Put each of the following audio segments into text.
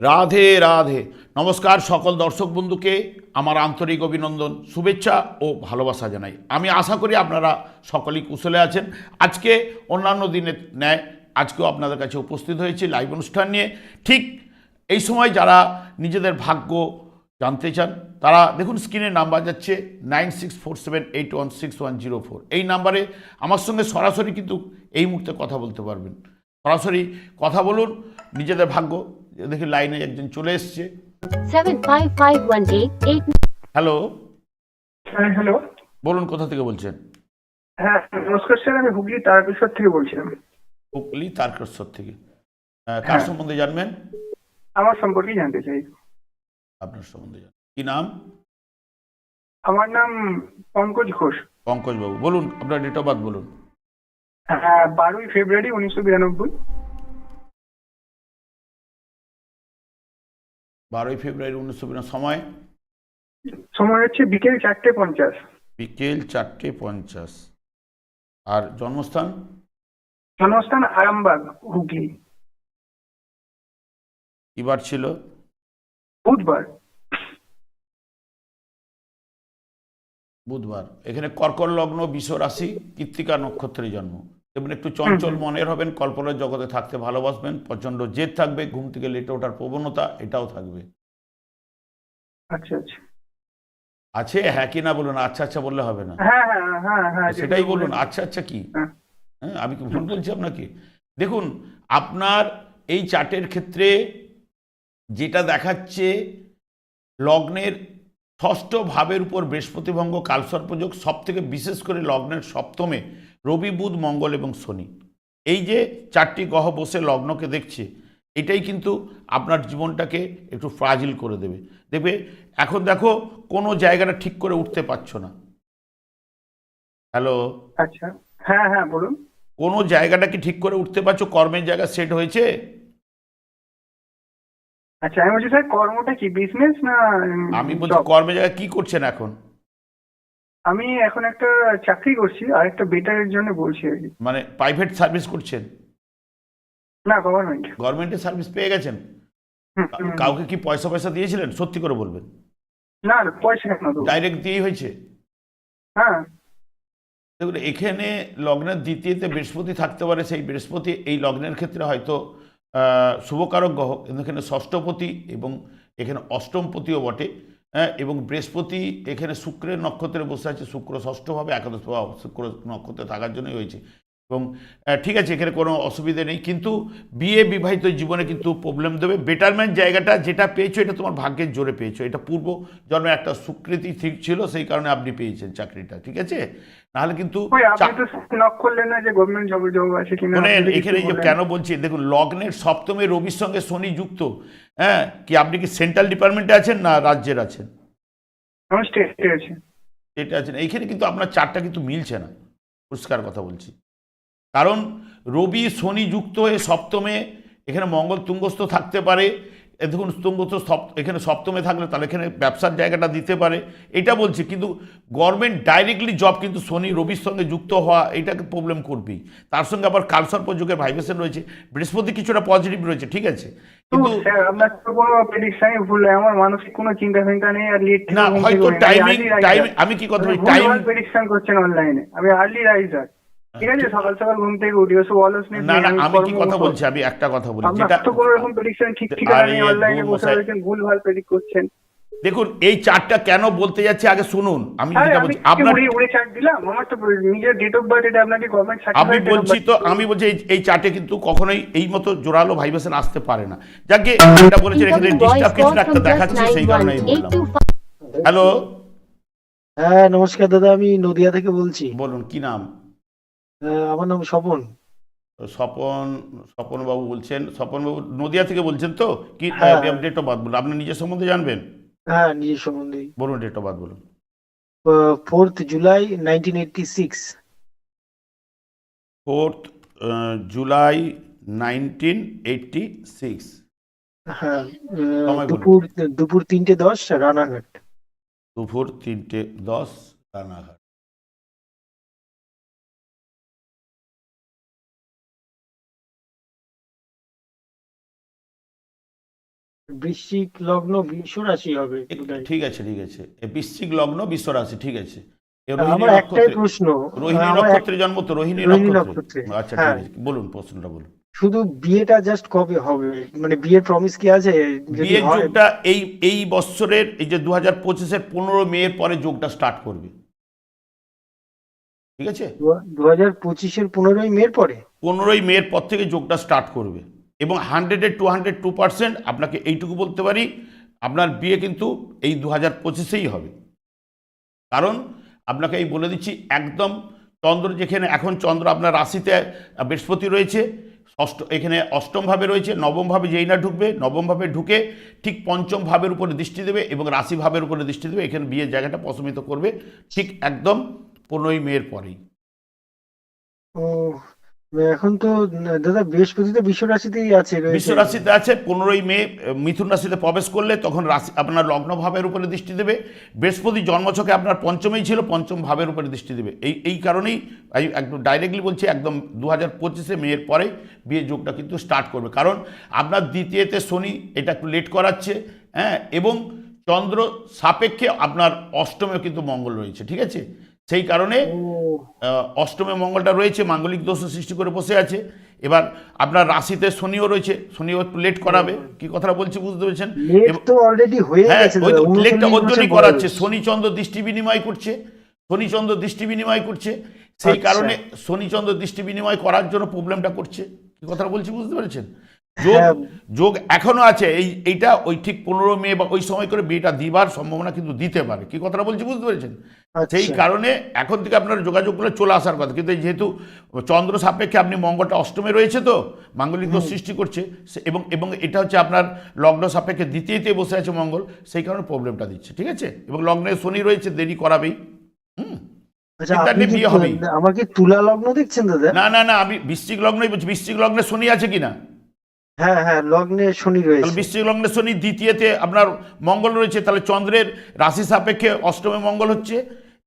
রাধে রাধে। নমস্কার সকল দর্শক বন্ধুকে, আমার আন্তরিক অভিনন্দন, শুভেচ্ছা ও ভালোবাসা জানাই। আমি আশা করি আপনারা সকলেই কুশলে আছেন। আজকে অন্যান্য দিনের ন্যায় আজকেও আপনাদের কাছে উপস্থিত হয়েছি লাইভ অনুষ্ঠান নিয়ে। ঠিক এই সময় যারা নিজেদের ভাগ্য জানতে চান, তারা দেখুন স্ক্রিনে নাম্বার যাচ্ছে nine six four seven eight one six one zero four. এই নাম্বারে আমার সঙ্গে সরাসরি কিন্তু এই মুহূর্তে কথা বলতে পারবেন। সরাসরি কথা বলুন, নিজেদের ভাগ্য দেখি লাইনে একজন চলে এসছে। হ্যালো। হ্যাঁ হ্যালো। বলুন কোথা থেকে বলছেন? হ্যাঁ নমস্কার স্যার আমি হুগলি তারকেশ্বর থেকে বলছিলাম। হুগলি তারকেশ্বর থেকে। কার সম্বন্ধে জানবেন? আমার সম্পর্কে জানতে চাই। আপনার সম্বন্ধে কি নাম? আমার নাম পঙ্কজ ঘোষ। পঙ্কজবাবু বলুন আপনার ডেট অফ বার্থ বলুন। হ্যাঁ বারোই ফেব্রুয়ারি উনিশশো বিরানব্বই। বারোই ফেব্রুয়ারি উনিশশো বিরানব্বই সময়? সময় হচ্ছে বিকেল চারটে পঞ্চাশ। বিকেল চারটে পঞ্চাশ। আর জন্মস্থান? জন্মস্থান আরামবাগ হুগলি। এবার ছিল? বুধবার। বুধবার। এখানে কর্কট লগ্ন বিশ্ব রাশি কৃত্তিকা নক্ষত্রে জন্ম। এবং একটু চঞ্চল মনের হবেন কল্পনার জগতে থাকতে ভালোবাসবেন প্রচণ্ড জেদ থাকবে ঘুম থেকে লেটে ওঠার প্রবণতা এটাও থাকবে। আচ্ছা আচ্ছা। আছে? হ্যাঁ কি না বলুন আচ্ছা আচ্ছা বললে হবে না। হ্যাঁ হ্যাঁ হ্যাঁ সেটাই বলুন আচ্ছা আচ্ছা কি? হ্যাঁ। হ্যাঁ আমি কি ভুল বলছি আপনাকে? দেখুন আপনার এই চার্টের ক্ষেত্রে যেটা দেখাচ্ছে লগ্নের ষষ্ঠ ভাবের উপর বৃহস্পতিভঙ্গ কালসর্পযোগ সব থেকে বিশেষ করে লগ্নের সপ্তমে রবি বুধ মঙ্গল এবং শনি। এই যে চারটি গ্রহ বসে লগ্নকে দেখছে এটাই কিন্তু আপনার জীবনটাকে একটু ফ্রাজিল করে দেবে। দেখবে এখন দেখো কোনো জায়গাটা ঠিক করে উঠতে পারছ না। হ্যালো? আচ্ছা। হ্যাঁ হ্যাঁ বলুন। কোনো জায়গাটা কি ঠিক করে উঠতে পারছ? কর্মের জায়গা সেট হয়েছে? আচ্ছা আমি বলছি স্যার কর্মটা কি বিজনেস না আমি বলছি কর্মের জায়গা কি করছেন এখন? আমি এখন একটা চাকরি করছি আর একটা বেটারের জন্য বলছি আর কি। মানে প্রাইভেট সার্ভিস করছেন? না গভর্নমেন্ট গভর্নমেন্টের সার্ভিস পেয়ে গেছেন? কাউকে কি পয়সা পয়সা দিয়েছিলেন? সত্যি করে বলবেন। না পয়সা কেন ডাইরেক্ট দিয়েই হয়েছে? হ্যাঁ। দেখুন এখানে লগ্নের দ্বিতীয়তে বৃহস্পতি থাকতে পারে সেই বৃহস্পতি এই লগ্নের ক্ষেত্রে হয়তো শুভকারক গ্রহ কিন্তু এখানে ষষ্ঠপতি এবং এখানে অষ্টমপতিও বটে। হ্যাঁ এবং বৃহস্পতি এখানে শুক্রের নক্ষত্রে বসে আছে, শুক্র ষষ্ঠভাবে, একাদশ শুক্র নক্ষত্রে থাকার জন্যই হয়েছে। এবং ঠিক আছে এখানে কোনো অসুবিধে নেই কিন্তু বিয়ে বিবাহিত জীবনে কিন্তু প্রবলেম দেবে। বেটারমেন্ট জায়গাটা যেটা পেয়েছ এটা তোমার ভাগ্যের জোরে পেয়েছ। এটা পূর্ব জন্মে একটা স্বীকৃতি ঠিক ছিল সেই কারণে আপনি পেয়েছেন চাকরিটা ঠিক আছে? নাহলে কিন্তু ওই আপনি চা- তো নক করলেন না যে গভর্নমেন্ট জব জব আছে কিনা শোনেন আপনি যদি এখানে যে কেন বলছি দেখুন লগ্নের সপ্তমে রবির সঙ্গে শনি যুক্ত হ্যাঁ? কি আপনি কি সেন্ট্রাল ডিপার্টমেন্টে আছেন না রাজ্যের আছেন? স্টেটে আছেন। এইখানে কিন্তু আপনার চারটা কিন্তু মিলছে না। পরিষ্কার কথা বলছি। কারণ রবি শনি যুক্ত হয়ে সপ্তমে এখানে মঙ্গল তুঙ্গস্থ থাকতে পারে। দেখুন তুঙ্গস্থ সপ- এখানে সপ্তমে থাকলে তাহলে এখানে ব্যবসার জায়গাটা দিতে পারে। এটা বলছি কিন্তু গভর্নমেন্ট ডাইরেক্টলি জব কিন্তু শনি রবির সঙ্গে যুক্ত হওয়া এটাকে প্রবলেম করবেই। তার সঙ্গে আবার কালসর্প যুগের ভাইব্রেশন রয়েছে। বৃহস্পতি কিছুটা পজিটিভ রয়েছে ঠিক আছে? কিন্তু। আমার মানসিক কোনো চিন্তা চিন্তা নেই আর না হয়তো টাইমিং টাইম আমি কি কথা বলি টাইম প্রেডিকশন করছেন অনলাইনে আমি আর্লি রাইজার ঠিক আছে। সকাল সকাল ঘুম থেকে উঠি। ওসব অলস নেই না না আমি কি কথা বলছি? আমি একটা কথা বলি। যেটা তো কোনো রকম প্রেডিকশন ঠিক ঠিকানা আরে অনলাইনে বসে। রয়েছেন ভুল ভালো প্রেডিক্ট করছেন। দেখুন এই চারটা কেন বলতে যাচ্ছি আগে শুনুন। আমি যেটা বলছি আপনার উড়ে চার্ট দিলাম। আমার তো নিজের ডেট অফ বার্থ এটা আপনাকে গভর্নমেন্ট আমি বলছি তো আমি বলছি এই- এই চার্টে কিন্তু কখনোই এই মতো জোরালো ভাইব্রেশন আসতে পারে না। যাকে এটা বলেছেন এখানে ডিস্টার্ব কিছু একটা দেখাচ্ছে সেই কারণে বললাম। হ্যালো হ্যাঁ নমস্কার দাদা আমি নদিয়া থেকে বলছি। বলুন কি নাম? আমার নাম স্বপন। স্বপন স্বপন বাবু বলছেন স্বপন বাবু নদিয়া থেকে বলছেন তো? কি। ডেট অফ বার্থ বলুন। আপনি নিজের সম্বন্ধে জানবেন? হ্যাঁ নিজের সম্বন্ধে বলুন ডেট অফ বার্থ বলুন। Fourth July nineteen eighty six fourth July nineteen eighty six হ্যাঁ দুপুর দুপুর তিনটে দশ রানাঘাট। দুপুর তিনটে দশ রানাঘাট। বৃশ্চিক লগ্ন বিশ্ব রাশি হবে ঠিক আছে ঠিক আছে। বৃশ্চিক লগ্ন বিশ্ব রাশি ঠিক আছে। আমার একটাই প্রশ্ন। রোহিণী নক্ষত্রে জন্ম তো রোহিণী নক্ষত্রে। আচ্ছা হ্যাঁ। ঠিক আছে। বলুন প্রশ্নটা বলুন। শুধু বিয়েটা জাস্ট কবে হবে? মানে বিয়ের প্রমিস কি আছে? বিয়ের যোগটা এই এই বৎসরের এই যে দু হাজার পঁচিশের পনেরো মেয়ের পরে যোগটা স্টার্ট করবে। ঠিক আছে? দু হাজার পঁচিশের পনেরোই মের পরে? পনেরোই মেয়ের পর থেকে যোগটা স্টার্ট করবে। এবং হান্ড্রেডের টু হান্ড্রেড টু পার্সেন্ট আপনাকে এইটুকু বলতে পারি আপনার বিয়ে কিন্তু এই দু হাজার পঁচিশেই হবে। কারণ আপনাকে এই বলে দিচ্ছি একদম চন্দ্র যেখানে এখন চন্দ্র আপনার রাশিতে বৃহস্পতি রয়েছে অষ্ট এখানে অষ্টমভাবে রয়েছে নবমভাবে যেই না ঢুকবে নবমভাবে ঢুকে ঠিক পঞ্চম ভাবের উপরে দৃষ্টি দেবে এবং রাশি ভাবের উপরে দৃষ্টি দেবে এখানে বিয়ের জায়গাটা প্রশমিত করবে ঠিক একদম পনেরোই মেয়ের পরেই। এখন তো, দাদা বৃহস্পতি তো বিশ্ব রাশিতেই আছে। বিশ্ব রাশিতে আছে, পনেরোই মে, মিথুন রাশিতে প্রবেশ করলে তখন রাশি, আপনার লগ্ন ভাবের উপরে দৃষ্টি দেবে। বৃহস্পতি জন্মছকে আপনার পঞ্চমেই ছিল, পঞ্চম ভাবের উপরে দৃষ্টি দেবে। এই এই কারণেই একদম ডাইরেক্টলি বলছি, একদম দু হাজার পঁচিশে মেয়ের পরেই বিয়ে যোগটা কিন্তু স্টার্ট করবে। কারণ আপনার দ্বিতীয়তে শনি, এটা একটু লেট করাচ্ছে হ্যাঁ এবং চন্দ্র সাপেক্ষে আপনার অষ্টমে কিন্তু মঙ্গল রয়েছে, ঠিক আছে? সেই কারণে অষ্টমে মঙ্গলটা রয়েছে মাঙ্গলিক দোষ সৃষ্টি করে বসে আছে। এবার আপনার রাশিতে শনিও রয়েছে শনিও একটু লেট করাবে। কি কথাটা বলছি বুঝতে পেরেছেন? হ্যাঁ লেটটা 39 ওর জন্যই করাচ্ছে। শনিচন্দ্র দৃষ্টি বিনিময় করছে শনিচন্দ্র দৃষ্টি বিনিময় করছে। সেই আচ্ছা। কারণে শনিচন্দ্র দৃষ্টি বিনিময় করার জন্য প্রবলেমটা করছে। কি কথাটা বলছি বুঝতে পেরেছেন? যোগ হ্যাঁ। যোগ এখনও আছে। এই এইটা ওই ঠিক পনেরো মে বা ওই সময় করে বিয়েটা দিবার সম্ভাবনা কিন্তু দিতে পারে। কি কথাটা বলছি বুঝতে পেরেছেন? সেই আচ্ছা। কারণে এখন থেকে আপনার যোগাযোগগুলো চলে আসার কথা। কিন্তু যেহেতু চন্দ্র সাপেক্ষে আপনি মঙ্গলটা অষ্টমে রয়েছে তো মাঙ্গলিক দোষ সৃষ্টি করছে এবং এবং এটা হচ্ছে আপনার লগ্ন সাপেক্ষে দ্বিতীয়তে বসে আছে মঙ্গল সেই কারণে প্রবলেমটা দিচ্ছে। ঠিক আছে? এবং লগ্নে শনি রয়েছে দেরি করাবেই। হুম? আচ্ছা চিন্তা আপনি বিয়ে হবেই। আমার কি তুলা লগ্ন দেখছেন দাদা? না না না আমি বৃশ্চিক লগ্নই বলছি। বৃশ্চিক লগ্নে শনি আছে কিনা? হ্যাঁ হ্যাঁ লগ্নে শনি তাহলে রয়েছে বৃশ্চিক লগ্নে শনি দ্বিতীয়তে আপনার মঙ্গল রয়েছে তাহলে চন্দ্রের রাশি সাপেক্ষে অষ্টমে মঙ্গল হচ্ছে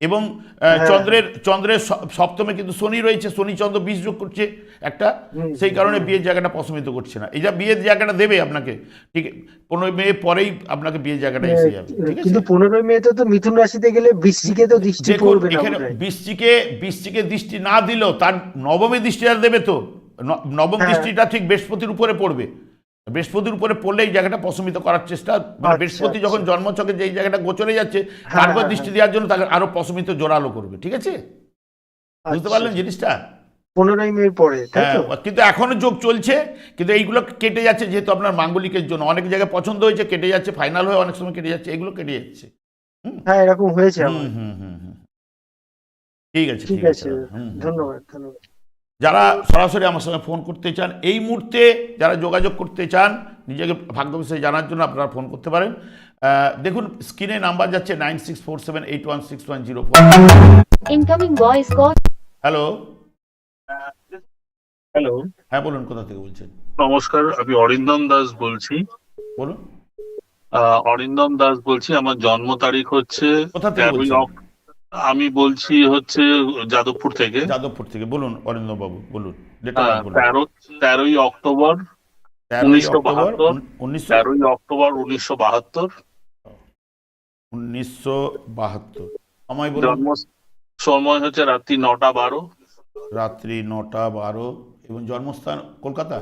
এবং হ্যাঁ। চন্দ্রের চন্দ্রের সপ্তমে কিন্তু শনি রয়েছে শনি চন্দ্র বিষ যোগ করছে একটা সেই কারণে বিয়ের জায়গাটা প্রশমিত করছে না। এই যা বিয়ের জায়গাটা দেবে আপনাকে ঠিক পনেরো মে পরেই আপনাকে বিয়ের জায়গাটা এসে যাবে ঠিক কিন্তু পনেরোই তো মিথুন রাশিতে গেলে বৃষ্টিকে তো দৃষ্টি পড়বে না বৃষ্টিকে বৃষ্টিকে দৃষ্টি না দিলেও তার নবমী দৃষ্টি আর দেবে তো। নবম হ্যাঁ। দৃষ্টিটা ঠিক বৃহস্পতির উপরে পড়বে। বৃহস্পতির উপরে পড়লে এই জায়গাটা প্রশমিত করার চেষ্টা মানে আচ্ছা, বৃহস্পতি আচ্ছা। যখন জন্মচকে যেই জায়গাটা গোচরে যাচ্ছে হ্যাঁ, তারপর হ্যাঁ, দৃষ্টি দেওয়ার জন্য তাকে আরও প্রশমিত জোরালো করবে ঠিক আছে? বুঝতে আচ্ছা, পারলেন জিনিসটা? পনেরোই পরে কিন্তু এখনও যোগ চলছে কিন্তু এইগুলো কেটে যাচ্ছে যেহেতু আপনার মাঙ্গলিকের জন্য। অনেক জায়গায় পছন্দ হয়েছে কেটে যাচ্ছে ফাইনাল হয়ে অনেক সময় কেটে যাচ্ছে এগুলো কেটে যাচ্ছে। হ্যাঁ এরকম হয়েছে ঠিক আছে ঠিক আছে। ধন্যবাদ ধন্যবাদ। যারা সরাসরি আমার সঙ্গে ফোন করতে চান এই মুহূর্তে যারা যোগাযোগ করতে চান নিজেকে ভাগ্য বিষয়ে জানার জন্য আপনারা ফোন করতে পারেন। দেখুন স্ক্রিনে নাম্বার যাচ্ছে nine six four seven eight one six one zero four. Incoming voice call. Hello. Hello. হ্যাঁ বলুন কোথা থেকে বলছেন? নমস্কার আমি অরিন্দম দাস বলছি। বলুন। অরিন্দম দাস বলছি আমার জন্ম তারিখ হচ্ছে কোথা থেকে বলছেন? আমি বলছি হচ্ছে যাদবপুর থেকে। যাদবপুর থেকে বলুন অরিন্দম বাবু বলুন। ডেটা তেরো তেরোই অক্টোবর উনিশশো অক্টোবর বাহাত্তর। তেরোই অক্টোবর উনিশশো বাহাত্তর। উনিশশো বাহাত্তর। সময় বলুন। জন্ম সময় হচ্ছে রাত্রি নটা বারো। রাত্রি নটা বারো এবং জন্মস্থান কলকাতা?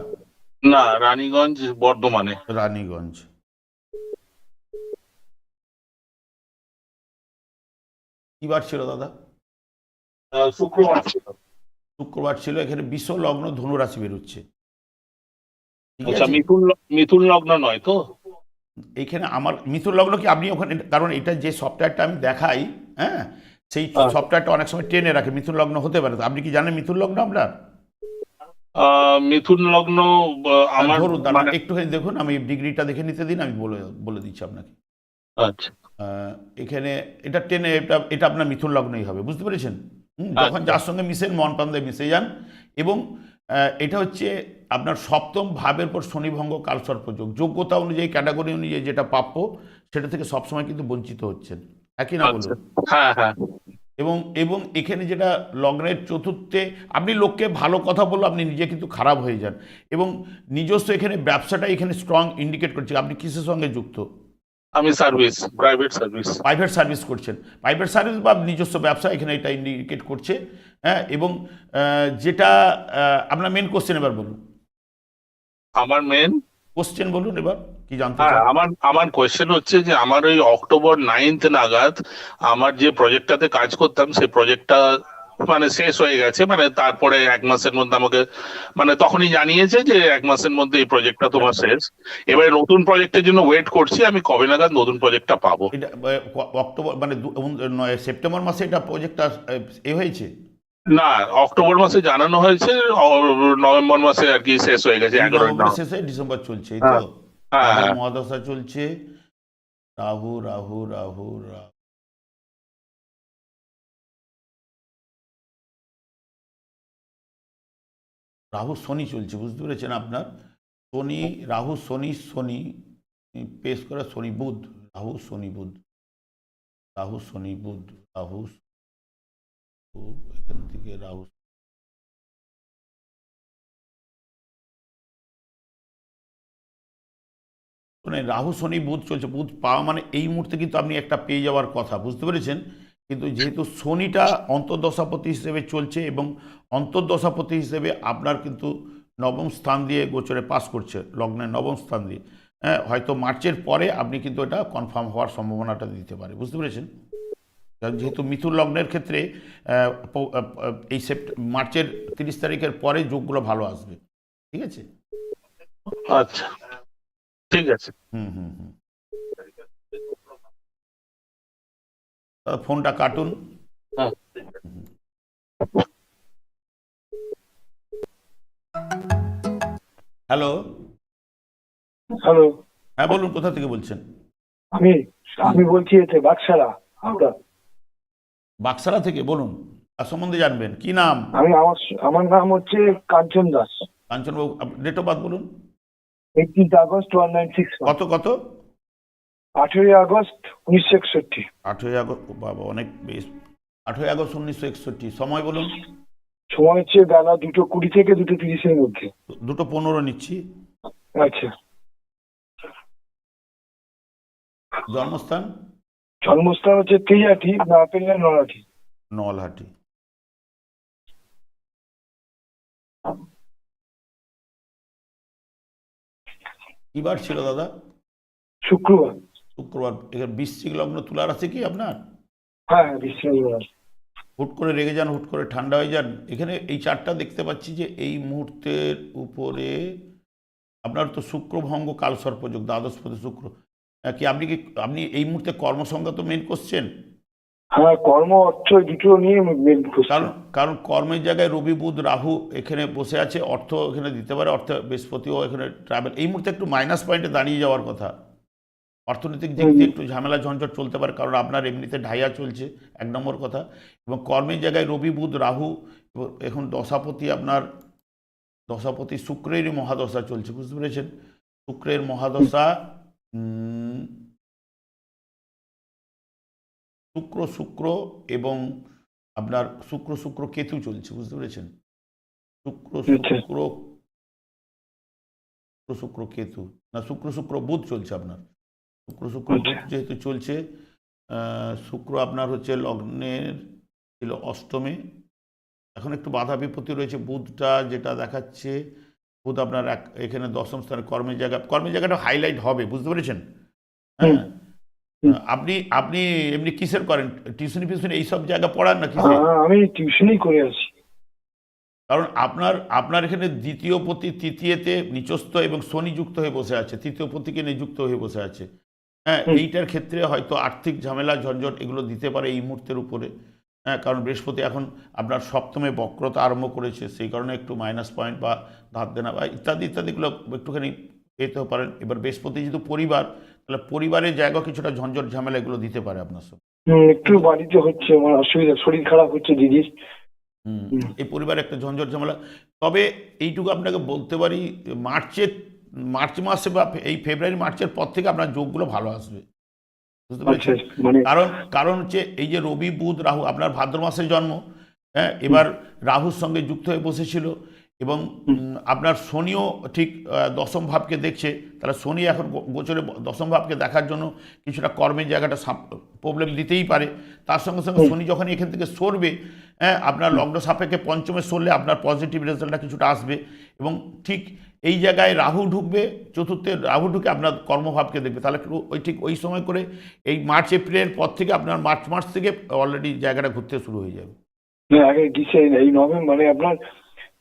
না রানীগঞ্জ বর্ধমানে। রানীগঞ্জ। কি বার ছিল দাদা? শুক্রবার ছিল। শুক্রবার ছিল এখানে বিশ্ব লগ্ন ধনু রাশি বেরোচ্ছে। আচ্ছা মিথুন লগ্ন নয় তো? এখানে আমার মিথুন লগ্ন কি আপনি ওখানে কারণ এটা যে সফটওয়্যারটা আমি দেখাই হ্যাঁ সেই হ্যাঁ। সফটওয়্যারটা অনেক সময় টেনে রাখে মিথুন লগ্ন হতে পারে আপনি কি জানেন মিথুন লগ্ন আপনার? মিথুন লগ্ন আমার দাঁড়ান, মানে- একটুখানি দেখুন আমি ডিগ্রিটা দেখে নিতে দিন আমি বলে বলে দিচ্ছি আপনাকে। আচ্ছা। এখানে এটা টেনে এটা এটা আপনার মিথুন লগ্নই হবে বুঝতে পেরেছেন? যখন আচ্ছা। যার সঙ্গে মিশেন মন প্রান্তে মিশে যান। এবং এটা হচ্ছে আপনার সপ্তম ভাবের পর শনিভঙ্গ কালসর্পযোগ। যোগ্যতা অনুযায়ী ক্যাটাগরি অনুযায়ী যেটা প্রাপ্য সেটা থেকে সবসময় কিন্তু বঞ্চিত হচ্ছেন। একই না আচ্ছা। বলুন হ্যাঁ হ্যাঁ। এবং এবং এখানে যেটা লগ্নের চতুর্থে আপনি লোককে ভালো কথা বললে আপনি নিজে কিন্তু খারাপ হয়ে যান। এবং নিজস্ব এখানে ব্যবসাটা এখানে স্ট্রং ইন্ডিকেট করছে। আপনি কিসের সঙ্গে যুক্ত? আমি service private service private service করছেন। প্রাইভেট সার্ভিস বা নিজস্ব ব্যবসা এখানে এটা ইন্ডিকেট করছে হ্যাঁ এবং যেটা আপনার মেন কোশ্চেন এবার বলুন। আমার মেন কোশ্চেন বলুন এবার কি জানতে হ্যাঁ চান? আমার আমার কোয়েশ্চেন হচ্ছে যে আমার ওই অক্টোবর নাইন্থ নাগাদ আমার যে প্রজেক্টটাতে কাজ করতাম সেই প্রজেক্টটা মানে শেষ হয়ে গেছে মানে তারপরে এক মাসের মধ্যে আমাকে মানে তখনই জানিয়েছে যে এক মাসের মধ্যে এই প্রজেক্টটা তোমার শেষ। এবারে নতুন প্রজেক্টের জন্য ওয়েট করছি আমি কবে নাগাদ নতুন প্রজেক্টটা পাবো? অক্টোবর মানে সেপ্টেম্বর মাসে এটা প্রজেক্টটা এ হয়েছে? না অক্টোবর মাসে জানানো হয়েছে নভেম্বর মাসে আর কি শেষ হয়ে গেছে শেষে ডিসেম্বর চলছে এই তো? হ্যাঁ। হ্যাঁ হ্যাঁ। মহাদশা চলছে। রাহু রাহু রাহু রাহু। রাহু শনি চলছে, বুঝতে পেরেছেন আপনার? শনি, রাহু শনি শনি পেশ করে শনি বুধ, রাহু শনি বুধ, রাহু শনি বুধ, রাহু এখান থেকে রাহু মানে রাহু শনি বুধ চলছে, বুধ পাওয়া মানে এই মুহূর্তে কিন্তু আপনি একটা পেয়ে যাওয়ার কথা, বুঝতে পেরেছেন? কিন্তু যেহেতু শনিটা অন্তর্দশাপতি হিসেবে চলছে এবং অন্তর্দশাপতি হিসেবে আপনার কিন্তু নবম স্থান দিয়ে গোচরে পাস করছে লগ্নের নবম স্থান দিয়ে। হ্যাঁ হয়তো মার্চের পরে আপনি কিন্তু এটা কনফার্ম হওয়ার সম্ভাবনাটা দিতে পারে বুঝতে পেরেছেন? যেহেতু মিথুন লগ্নের ক্ষেত্রে এই সেপ্ট মার্চের তিরিশ তারিখের পরে যোগগুলো ভালো আসবে ঠিক আছে? আচ্ছা ঠিক আছে। হুম হুম হুম। ফোনটা কাটুন। হ্যাঁ। হ্যালো। হ্যালো। হ্যাঁ বলুন কোথা থেকে বলছেন? আমি আমি বলছি এতে বাক্সারা হাওড়া। বাক্সারা থেকে বলুন আর সম্বন্ধে জানবেন। কি নাম? আমি আমার আমার নাম হচ্ছে কাঞ্চন দাস। কাঞ্চনবাবু ডেট অফ বার্থ বলুন। Eighteenth August one nine six কত কত? আঠেরোই আগস্ট উনিশশো একষট্টি। আঠেরোই আগস্ট বাবা অনেক বেশ। আঠেরোই আগস্ট উনিশশো একষট্টি সময় বলুন। সময় হচ্ছে বেলা দুটো কুড়ি থেকে দুটো তিরিশের মধ্যে। দুটো পনেরো নিচ্ছি। আচ্ছা। জন্মস্থান? জন্মস্থান হচ্ছে তেজাটি না পেলে নরাটি নলহাটি। কি বার ছিল দাদা? শুক্রবার। শুক্রবার। এখানে বৃশ্চিক লগ্ন তুলার আছে কি আপনার? হ্যাঁ হুট করে রেগে যান হুট করে ঠান্ডা হয়ে যান। এখানে এই চারটা দেখতে পাচ্ছি যে এই মুহূর্তের উপরে আপনার তো শুক্রভঙ্গ কাল সর্পযোগ দ্বাদশপতি শুক্র। কি আপনি কি আপনি এই মুহূর্তে কর্মসংখ্যা তো মেন করছেন? হ্যাঁ কর্ম অর্থ দুটো নিয়ে মেন কারণ কারণ কর্মের জায়গায় রবি বুধ রাহু এখানে বসে আছে অর্থ এখানে দিতে পারে অর্থ বৃহস্পতিও এখানে ট্রাভেল এই মুহূর্তে একটু মাইনাস পয়েন্টে দাঁড়িয়ে যাওয়ার কথা। অর্থনৈতিক দিক দিয়ে একটু ঝামেলা ঝঞ্ঝট চলতে পারে কারণ আপনার এমনিতে ঢাইয়া চলছে এক নম্বর কথা। এবং কর্মের জায়গায় রবি বুধ রাহু এখন দশাপতি আপনার দশাপতি শুক্রেরই মহাদশা চলছে বুঝতে পেরেছেন? শুক্রের মহাদশা শুক্র শুক্র এবং আপনার শুক্র শুক্র কেতু চলছে বুঝতে পেরেছেন? শুক্র আচ্ছা। শুক্র শুক্র শুক্র কেতু না শুক্র শুক্র বুধ চলছে আপনার। শুক্র শুক্র আচ্ছা। যেহেতু চলছে আহ, শুক্র আপনার হচ্ছে লগ্নের ছিল অষ্টমে। এখন একটু বাধা বিপত্তি রয়েছে বুধটা যেটা দেখাচ্ছে বুধ আপনার এক এখানে দশম স্থানে কর্মের জায়গা। কর্মের জায়গাটা হাইলাইট হবে বুঝতে পেরেছেন? হ্যাঁ। আপনি আপনি এমনি কিসের করেন? টিউশনি ফিউশনি এইসব জায়গা পড়ান না কিসে হ্যাঁ আমি টিউশনই করে আছি কারণ আপনার আপনার এখানে দ্বিতীয় পতি তৃতীয়তে নিচস্থ এবং শনি যুক্ত হয়ে বসে আছে তৃতীয় পতিকে নিযুক্ত হয়ে বসে আছে। হ্যাঁ এইটার ক্ষেত্রে হয়তো আর্থিক ঝামেলা ঝঞ্ঝট এগুলো দিতে পারে এই মুহূর্তের উপরে। হ্যাঁ কারণ বৃহস্পতি এখন আপনার সপ্তমে বক্রতা আরম্ভ করেছে সেই কারণে একটু মাইনাস পয়েন্ট বা ধার দেনা বা ইত্যাদি ইত্যাদিগুলো একটুখানি পেতেও পারেন। এবার বৃহস্পতি যেহেতু পরিবার তাহলে পরিবারের জায়গা কিছুটা ঝঞ্ঝট ঝামেলা এগুলো দিতে পারে আপনার সঙ্গে। একটু বাড়িতে হচ্ছে আমার অসুবিধা শরীর খারাপ হচ্ছে দিদির। এই পরিবারে একটা ঝঞ্ঝট ঝামেলা। তবে এইটুকু আপনাকে বলতে পারি মার্চের মার্চ মাসে বা এই ফেব্রুয়ারি মার্চের পর থেকে আপনার যোগগুলো ভালো আসবে। বুঝতে আচ্ছা পেরেছেন? মানে কারণ কারণ হচ্ছে এই যে রবি বুধ রাহু আপনার ভাদ্র মাসে জন্ম হ্যাঁ এবার রাহুর সঙ্গে যুক্ত হয়ে বসেছিল এবং আপনার শনিও ঠিক দশম ভাবকে দেখছে তাহলে শনি এখন গোচরে দশম ভাবকে দেখার জন্য কিছুটা কর্মের জায়গাটা প্রবলেম দিতেই পারে। তার সঙ্গে সঙ্গে শনি যখন এখান থেকে সরবে হ্যাঁ আপনার লগ্ন সাপেক্ষে পঞ্চমে সরলে আপনার পজিটিভ রেজাল্টটা কিছুটা আসবে এবং ঠিক এই জায়গায় রাহু ঢুকবে চতুর্থে রাহু ঢুকে আপনার কর্মভাবকে দেখবে। তাহলে ওই ঠিক ওই সময় করে এই মার্চ এপ্রিলের পর থেকে আপনার মার্চ মাস থেকে অলরেডি জায়গাটা ঘুরতে শুরু হয়ে যাবে। আগে ডিসেম্বর এই নভেম্বরে আপনার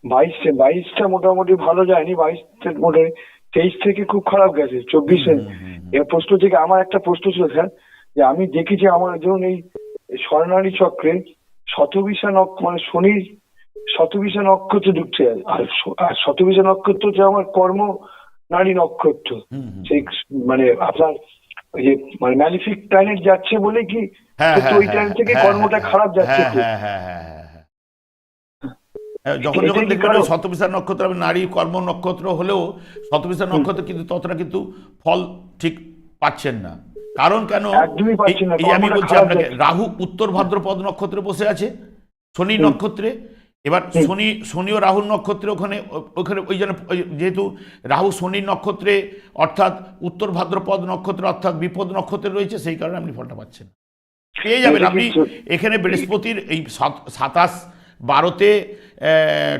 বাইশে বাইশটা মোটামুটি ভালো যায়নি বাইশ মোটামুটি তেইশ থেকে খুব খারাপ গেছে চব্বিশে। এর প্রশ্ন থেকে আমার একটা প্রশ্ন ছিল স্যার যে আমি দেখেছি আমার ধরুন এই স্বর্ণালী চক্রে শতবিশা নক্ষ মানে শনির শতবিশা নক্ষত্র ঢুকছে। আর আর শতবিশা নক্ষত্র হচ্ছে আমার কর্ম নারী নক্ষত্র। সেই মানে আপনার ওই যে মানে ম্যালিফিক প্ল্যানেট যাচ্ছে বলে কি? হ্যাঁ হ্যাঁ ওই টাইম থেকে হ্যাঁ, কর্মটা হ্যাঁ, খারাপ যাচ্ছে যখন যখন দেখবেন কারণ? ওই শতবিশা নক্ষত্র আমি নারী কর্ম নক্ষত্র হলেও শতবিশা নক্ষত্র কিন্তু ততটা কিন্তু ফল ঠিক পাচ্ছেন না। কারণ কেন? আমি বলছি আপনাকে রাহু উত্তর ভাদ্রপদ নক্ষত্রে বসে আছে শনি নক্ষত্রে এবার শনি শনি ও রাহুর নক্ষত্রে ওখানে ওখানে ওই জন্য যেহেতু রাহু শনির নক্ষত্রে অর্থাৎ উত্তর ভাদ্রপদ নক্ষত্রে অর্থাৎ বিপদ নক্ষত্রে রয়েছে সেই কারণে আপনি ফলটা পাচ্ছেন। পেয়ে যাবেন। আপনি এখানে বৃহস্পতির এই সাত- সাতাশ বারোতে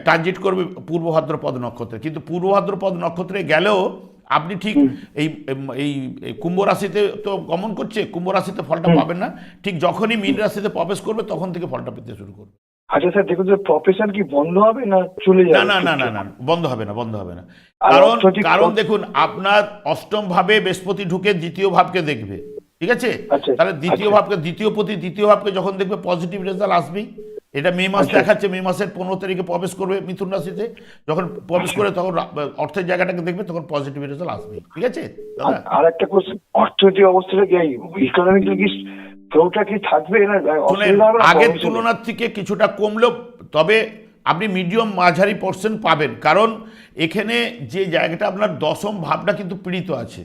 ট্রানজিট করবে পূর্ব ভাদ্রপদ নক্ষত্রে। কিন্তু পূর্ব ভাদ্রপদ নক্ষত্রে গেলেও আপনি ঠিক এই এই এই কুম্ভ রাশিতে তো গমন করছে কুম্ভ রাশিতে ফলটা পাবেন না। ঠিক যখনই মীন রাশিতে প্রবেশ করবে তখন থেকে ফলটা পেতে শুরু করবে। আচ্ছা স্যার দেখুন প্রফেশন কি বন্ধ হবে না চলে যাবে? না না না না বন্ধ হবে না বন্ধ হবে না। কারণ কারণ দেখুন আপনার অষ্টম ভাবে বৃহস্পতি ঢুকে দ্বিতীয় ভাবকে দেখবে ঠিক আছে? আচ্ছা, তাহলে দ্বিতীয় আচ্ছা। ভাবকে দ্বিতীয় প্রতি দ্বিতীয় ভাবকে যখন দেখবে পজিটিভ রেজাল্ট আসবেই। এটা মে মাস আচ্ছা। দেখাচ্ছে মে মাসের পনেরো তারিখে প্রবেশ করবে মিথুন রাশিতে। যখন প্রবেশ করে তখন অর্থের জায়গাটাকে দেখবে তখন পজিটিভ রেজাল্ট আসবে ঠিক আছে? আর একটা কোশ্চেন অর্থনৈতিক অবস্থাটা কি? ইকোনমিক কি ফ্লোটা কি থাকবে আগের তুলনার থেকে কিছুটা কমলেও তবে আপনি মিডিয়াম মাঝারি পার্সেন্ট পাবেন। কারণ এখানে যে জায়গাটা আপনার দশম ভাবটা কিন্তু পীড়িত আছে।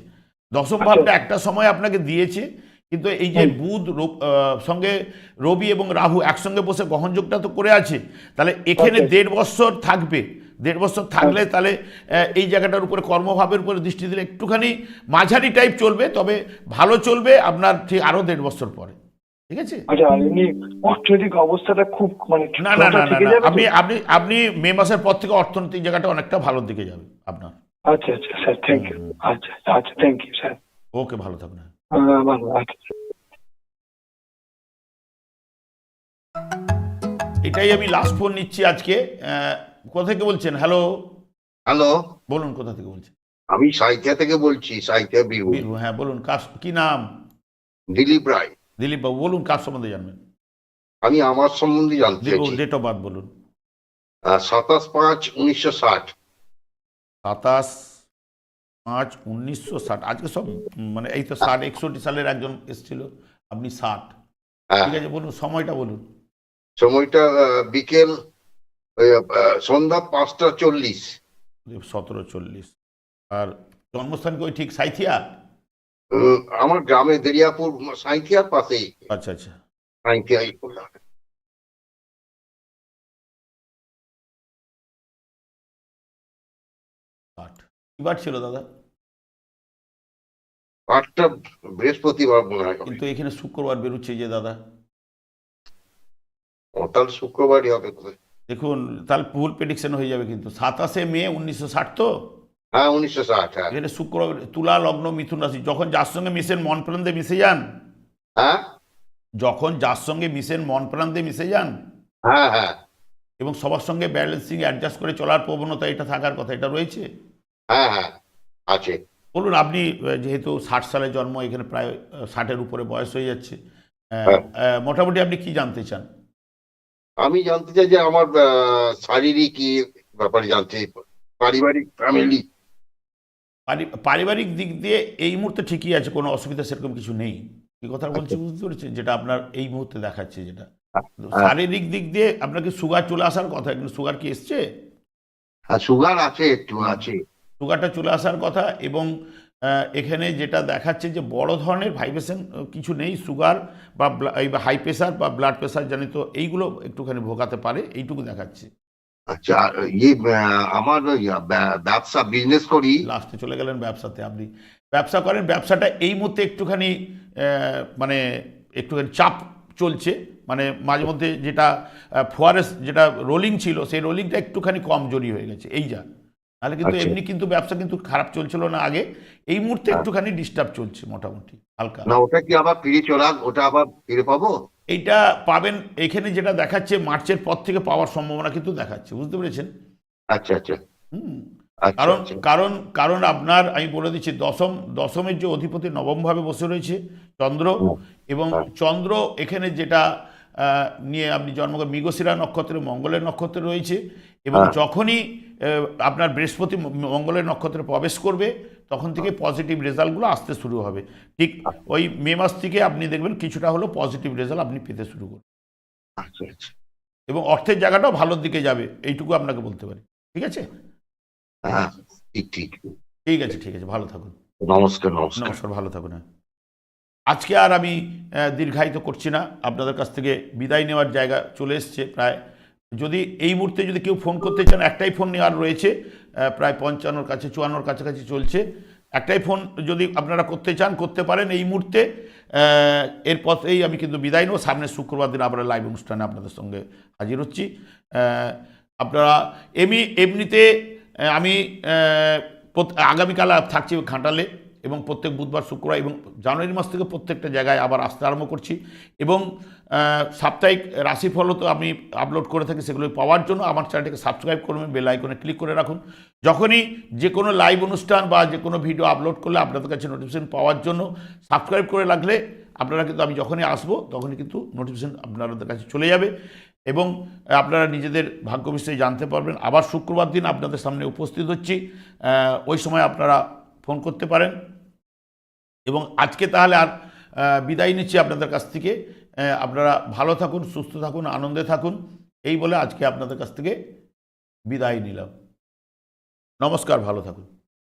দশম আচ্ছা। ভাবটা একটা সময় আপনাকে দিয়েছে কিন্তু এই যে বুধ সঙ্গে রবি এবং রাহু একসঙ্গে বসে গ্রহণযোগটা তো করে আছে। তাহলে এখানে আচ্ছা। দেড় বছর থাকবে। দেড় বছর থাকলে তাহলে এই জায়গাটার উপরে কর্মভাবের উপরে দৃষ্টি দিলে একটুখানি মাঝারি টাইপ চলবে তবে ভালো চলবে আপনার ঠিক আরও দেড় বছর পরে। ঠিক আছে? আচ্ছা আর অর্থনৈতিক অবস্থাটা খুব মানে না না না না থেকে না, যাবে তো? আপনি আপনি আপনি মে মাসের পর থেকে অর্থনৈতিক জায়গাটা অনেকটা ভালোর দিকে যাবে আপনার। আচ্ছা আচ্ছা স্যার থ্যাংক ইউ আচ্ছা আচ্ছা থ্যাংক ইউ স্যার। ওকে ভালো আচ্ছা। এটাই আমি লাস্ট ফোন নিচ্ছি আজকে আহ, কোথা থেকে বলছেন? হ্যালো হ্যালো বলুন কোথা থেকে বলছেন? আমি সাহিত্যা থেকে বলছি সাহিত্যা বীরভূম। হ্যাঁ বলুন কার কি নাম? দিলীপ রায়। দিলীপ বাবু বলুন কার সম্বন্ধে জানবেন? আমি আমার সম্বন্ধে জানতে চাইছি। ডেট অফ বার্থ বলুন। সাতাশ পাঁচ উনিশশো ষাট। সাতাশ পাঁচ উনিশশো ষাট। আজকে সব মানে এই তো ষাট একষট্টি সালের একজন এসেছিল আপনি ষাট। হ্যাঁ। ঠিক আছে বলুন সময়টা বলুন। সময়টা বিকেল সন্ধ্যা পাঁচটা চল্লিশ। সতেরো চল্লিশ। আর জন্মস্থান কি ঠিক সাইথিয়া? আমার গ্রামে দেরিয়াপুর সাঁইথিয়ার পাশেই আচ্ছা আচ্ছা। সাঁইথিয়া ষাট কিবার ছিল দাদা? আটটা বৃহস্পতিবার মনে হয়। কিন্তু এখানে শুক্রবার বেরোচ্ছে যে দাদা। তাহলে শুক্রবারই হবে বোধহয়। দেখুন তাহলে ভুল প্রেডিকশন হয়ে যাবে কিন্তু। সাতাশে মে উনিশশো ষাট তো? হ্যাঁ উনিশশো ষাট হ্যাঁ। এখানে শুক্রবার তুলা লগ্ন মিথুন রাশি যখন যার সঙ্গে মিশেন মন প্রান্তে মিশে যান হ্যাঁ? যখন যার সঙ্গে মিশেন মন প্রান্তে মিশে যান হ্যাঁ হ্যাঁ। এবং সবার সঙ্গে ব্যালেন্সিং অ্যাডজাস্ট করে চলার প্রবণতা এটা থাকার কথা এটা রয়েছে। হ্যাঁ হ্যাঁ আছে। বলুন আপনি যেহেতু ষাট সালে জন্ম এখানে প্রায় ষাটের উপরে বয়স হয়ে যাচ্ছে হ্যাঁ। মোটামুটি আপনি কি জানতে চান? আমি জানতে চাই যে আমার শারীরিক ব্যাপারে জানতে পারিবারিক ফ্যামিলি পারিবারিক দিক দিয়ে এই মুহূর্তে ঠিকই আছে কোনো অসুবিধা সেরকম কিছু নেই। কি কথা বলছি বুঝতে পেরেছেন? যেটা আপনার এই মুহূর্তে দেখাচ্ছে যেটা। শারীরিক দিক দিয়ে আপনাকে সুগার চলে আসার কথা কিন্তু সুগার কি এসছে? হ্যাঁ সুগার আছে একটু আছে। সুগারটা চলে আসার কথা এবং এখানে যেটা দেখাচ্ছে যে বড় ধরনের ভাইব্রেশন কিছু নেই সুগার বা এই হাই প্রেশার বা ব্লাড প্রেশার জানিত এইগুলো একটুখানি ভোগাতে পারে এইটুকু দেখাচ্ছে। আচ্ছা ইয়ে আমার ব্যবসা বিজনেস করি? লাস্টে চলে গেলেন ব্যবসাতে আপনি। ব্যবসা করেন ব্যবসাটা এই মুহূর্তে একটুখানি মানে একটুখানি চাপ চলছে মানে মাঝে মধ্যে যেটা ফোয়ারেস যেটা রোলিং ছিল সেই রোলিংটা একটুখানি কমজোরি হয়ে গেছে এই যা। তাহলে কিন্তু আচ্ছা। এমনি কিন্তু ব্যবসা কিন্তু খারাপ চলছিল না আগে। এই মুহূর্তে একটুখানি ডিস্টার্ব চলছে মোটামুটি হালকা। না ওটা কি আবার ফিরে চলা ওটা আবার ফিরে পাবো? এইটা পাবেন এখানে যেটা দেখাচ্ছে মার্চের পর থেকে পাওয়ার সম্ভাবনা কিন্তু দেখাচ্ছে বুঝতে পেরেছেন? আচ্ছা আচ্ছা। হুম। আচ্ছা কারণ আচ্ছা। কারণ কারণ আপনার আমি বলে দিচ্ছি দশম দশমের যে অধিপতি নবমভাবে বসে রয়েছে চন্দ্র এবং হ্যাঁ। চন্দ্র এখানে যেটা আহ, নিয়ে আপনি জন্ম মৃগশিরা নক্ষত্রে মঙ্গলের নক্ষত্রে রয়েছে এবং হ্যাঁ। যখনই আপনার বৃহস্পতি মঙ্গলের নক্ষত্রে প্রবেশ করবে তখন থেকে পজিটিভ রেজাল্টগুলো আসতে শুরু হবে। ঠিক ওই মে মাস থেকে আপনি দেখবেন কিছুটা হলো পজিটিভ রেজাল্ট আপনি পেতে শুরু করবেন। আচ্ছা আচ্ছা। এবং অর্থের জায়গাটাও ভালোর দিকে যাবে এইটুকু আপনাকে বলতে পারি। ঠিক আছে? হ্যাঁ ঠিক ঠিক। ঠিক আছে ঠিক আছে ভালো থাকুন। নমস্কার নমস্কার। নমস্কার ভালো থাকুন। হ্যাঁ। আজকে আর আমি দীর্ঘায়িত করছি না। আপনাদের কাছ থেকে বিদায় নেওয়ার জায়গা চলে এসছে প্রায় যদি এই মুহূর্তে যদি কেউ ফোন করতে চান একটাই ফোন নেওয়ার রয়েছে প্রায় পঞ্চান্নর কাছে চুয়ান্নর কাছাকাছি চলছে। একটাই ফোন যদি আপনারা করতে চান করতে পারেন এই মুহূর্তে। আহ, এরপরেই আমি কিন্তু বিদায় নেব। সামনের শুক্রবার দিন আবার লাইভ অনুষ্ঠানে আপনাদের সঙ্গে হাজির হচ্ছি। আপনারা এমনি এমনিতে আমি আগামীকাল থাকছি ঘাটালে এবং প্রত্যেক বুধবার, শুক্রবার এবং জানুয়ারি মাস থেকে প্রত্যেকটা জায়গায় আবার আসতে আরম্ভ করছি। এবং সাপ্তাহিক রাশিফলও তো আমি আপলোড করে থাকি, সেগুলো পাওয়ার জন্য। আমার চ্যানেলটাকে সাবস্ক্রাইব করবেন বেল আইকনে ক্লিক করে রাখুন। যখনই যে কোনো লাইভ অনুষ্ঠান বা যে কোনো ভিডিও আপলোড করলে আপনাদের কাছে নোটিফিকেশন পাওয়ার জন্য সাবস্ক্রাইব করে রাখলে আপনারা কিন্তু, আমি যখনই আসব, তখনই কিন্তু নোটিফিকেশন আপনাদের কাছে চলে যাবে। এবং, আপনারা নিজেদের ভাগ্য বিষয়ে জানতে পারবেন। আবার শুক্রবার দিন আপনাদের সামনে উপস্থিত হচ্ছি। ওই সময় আপনারা ফোন করতে পারেন। এবং আজকে তাহলে আর বিদায় নিচ্ছি আপনাদের কাছ থেকে। আপনারা ভালো থাকুন, সুস্থ থাকুন, আনন্দে থাকুন। এই বলে আজকে আপনাদের কাছ থেকে বিদায় নিলাম। নমস্কার, ভালো থাকুন।